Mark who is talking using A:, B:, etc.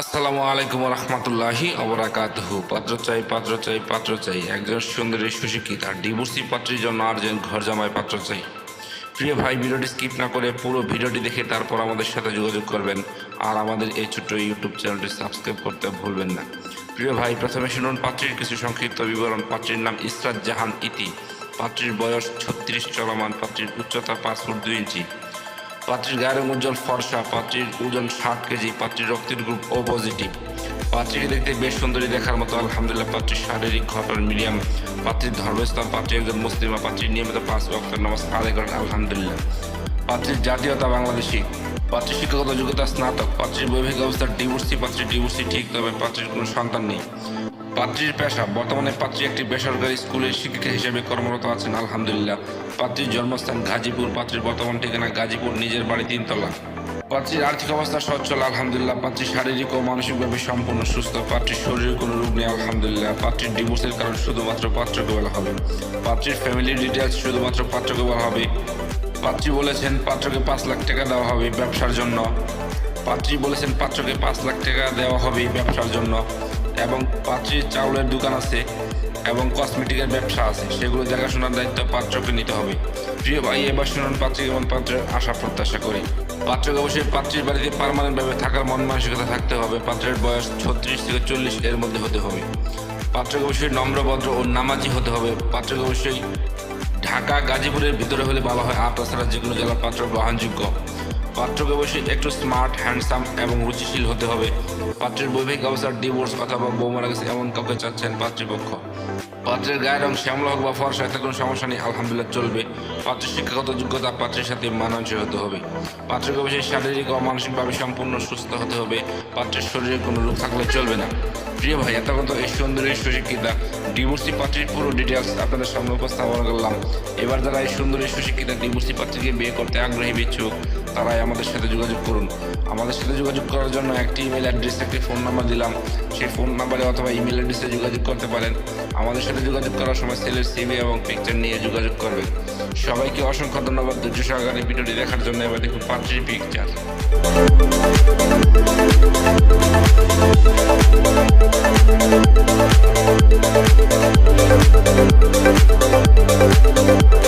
A: আসসালামু আলাইকুম রহমতুল্লাহি অবরাকাতহু পাত্র চাই পাত্র চাই পাত্র চাই। একজন সুন্দরী, সুশিক্ষিত আর ডিভোর্সি পাত্রীর জন্য আর একজন ঘর জামাই পাত্র চাই। প্রিয় ভাই, ভিডিওটি স্কিপ না করে পুরো ভিডিওটি দেখে তারপর আমাদের সাথে যোগাযোগ করবেন। আর আমাদের এই ছোট্ট ইউটিউব চ্যানেলটি সাবস্ক্রাইব করতে ভুলবেন না। প্রিয় ভাই, প্রথমে শুনুন পাত্রীর কিছু সংক্ষিপ্ত বিবরণ। পাত্রীর নাম ইসরাত জাহান ইতি। পাত্রীর বয়স ছত্রিশ, চলমান। পাত্রীর উচ্চতা পাঁচ ফুট দুই ইঞ্চি। পাত্রীর গায়ের উজ্জ্বল ফর্সা, পাত্রীর ওজন ষাট কেজি, পাত্রীর রক্তের গ্রুপ ও পজিটিভ পাত্রীকে দেখতে বেশ সুন্দরী দেখার মতো, আলহামদুলিল্লাহ, পাত্রীর শারীরিক ঘটন মিডিয়াম। পাত্রীর ধর্মস্থান, পাত্রী একজন মুসলিমা পাত্রীর নিয়মিত পাঁচ বক্তার নামাজ আদায় করেন, আলহামদুলিল্লাহ। পাত্রীর জাতীয়তা বাংলাদেশি। পাত্রীর শিক্ষাগত যোগ্যতা স্নাতক। পাত্রীর বৈবাহিক অবস্থা ডিভোর্সি, পাত্রীর ডিভোর্সি ঠিক তবে পাত্রীর কোনো সন্তান নেই। পাত্রীর পেশা। বর্তমানে পাত্রী একটি বেসরকারি স্কুলের শিক্ষিকা হিসেবে কর্মরত আছেন, আলহামদুলিল্লাহ। পাত্রীর জন্মস্থান গাজীপুর। পাত্রীর বর্তমান ঠিকানা গাজীপুর, নিজের বাড়ি তিনতলা। পাত্রীর আর্থিক অবস্থা সচ্ছল, আলহামদুলিল্লাহ। পাত্রী শারীরিক ও মানসিকভাবে সম্পূর্ণ সুস্থ। পাত্রীর শরীরে কোনো রোগ নেই, আলহামদুলিল্লাহ। পাত্রীর ডিভোর্সের কারণ শুধুমাত্র পাত্রকে বলা হবে। পাত্রীর ফ্যামিলি ডিটেলস শুধুমাত্র পাত্রকে বলা হবে। পাত্রী বলেছেন পাত্রকে পাঁচ লাখ টাকা দেওয়া হবে ব্যবসার জন্য। পাত্রী বলেছেন পাত্রকে পাঁচ লাখ টাকা দেওয়া হবে ব্যবসার জন্য। এবং পাত্রীর চাউলের দোকান আছে এবং কসমেটিকের ব্যবসা আছে। সেগুলো দেখাশোনার দায়িত্ব পাত্রকে নিতে হবে। প্রিয় ভাই, এবার শুনুন পাত্রী এবং পাত্রের আশা প্রত্যাশা করি। পাত্রকে অবশ্যই পাত্রীর বাড়িতে পারমানেন্টভাবে থাকার মন মানসিকতা থাকতে হবে। পাত্রের বয়স ছত্রিশ থেকে চল্লিশ এর মধ্যে হতে হবে। পাত্রকে অবশ্যই নম্রভদ্র ও নামাজি হতে হবে। পাত্রকে অবশ্যই ঢাকা, গাজীপুরের ভিতরে হলে ভালো হয়। আর তাছাড়া যে কোনো জেলার পাত্র গ্রহণযোগ্য। পাত্রকে অবশ্যই একটু স্মার্ট হ্যান্ডসাম এবং রুচিশীল হতে হবে। পাত্রের বৈবাহিক অবস্থার ডিভোর্স অথবা বৌমারা গেছে এমন কাউকে চাচ্ছেন পাত্রীপক্ষ। পাত্রের গায়ের রং শ্যামলা হোক বা ফর্সা, এতে কোনো সমস্যা নেই। আলহামদুলিল্লাহ চলবে। পাত্রের শিক্ষাগত যোগ্যতা পাত্রের সাথে মানানসই হতে হবে। পাত্রকে অবশ্যই শারীরিক ও মানসিকভাবে সম্পূর্ণ সুস্থ হতে হবে। পাত্রের শরীরে কোনো রোগ থাকলে চলবে না। প্রিয় ভাই এতক্ষণ তো এই সুন্দরী সুশিক্ষিতা। ডিভোর্সি পাত্রীর পুরো ডিটেলস আপনাদের সামনে উপস্থাপন করলাম। এবার যারা এই সুন্দরী সুশিক্ষিতা ডিভোর্সি পাত্রীকে বিয়ে করতে আগ্রহী বিচ্ছুক তারাই আমাদের সাথে যোগাযোগ করুন। আমাদের সাথে যোগাযোগ করার জন্য একটি ইমেল অ্যাড্রেস একটি ফোন নাম্বার দিলাম। সেই ফোন নাম্বারে অথবা ইমেল অ্যাড্রেসে যোগাযোগ করতে পারেন। আমাদের সাথে যোগাযোগ করার সময় সেলের সিভি এবং পিকচার নিয়ে যোগাযোগ করবে। সবাইকে অসংখ্য ধন্যবাদ। ধৈর্য সহকারে ভিডিওটি দেখার জন্য এবার দেখুন পাঁচটি পিকচার